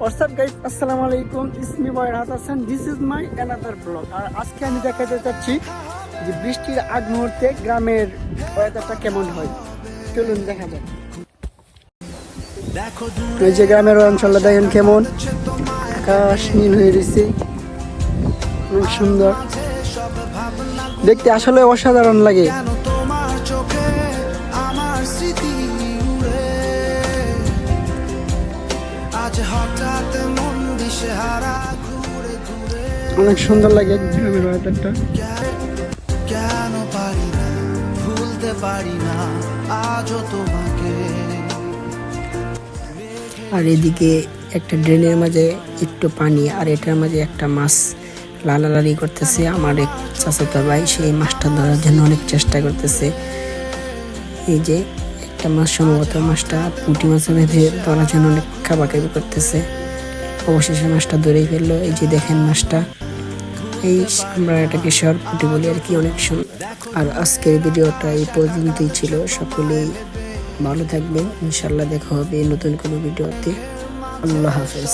WhatsApp guys আসসালামু আলাইকুম ইসমি বয় রাত Hasan this is my another blog আর আজকে আমি দেখাতে চাচ্ছি যে বৃষ্টির আগ মুহূর্তে গ্রামের ওয়েদারটা কেমন হয়। চলুন দেখা যাক। এই যে গ্রামের অঞ্চলটা দেখেন কেমন। আকাশ নীল হয়ে রয়েছে। খুব সুন্দর। দেখতে আসলে অসাধারণ লাগে। অনেক সুন্দর লাগে গ্রামের ওয়েদারটা। কেন পারি না? ভুলতে পারি না আজও তোমাকে। আর এদিকে একটা ড্রেনের মাঝে একটু পানি আর এটার মাঝে একটা মাছ লালালালি করতেছে আমার এক চাচাতো ভাই। সেই মাছটা ধরার জন্য অনেক চেষ্টা করতেছে। এই যে একটা মাছ সম্ভবত মাছটা পুঁটি মাছের বেঁধে ধরার জন্য অনেক খাবাকাবি করতেছে। অবশেষে মাছটা ধরেই ফেলল। এই যে দেখেন মাছটা এই আমরা এটাকে পুঁটি বলি আর কি অনেক সুন্দর আর আজকের ভিডিওটা এই পর্যন্তই ছিল। সকলেই ভালো থাকবে ইনশাল্লাহ দেখা হবে নতুন কোনো ভিডিওতে। আল্লাহ হাফেজ।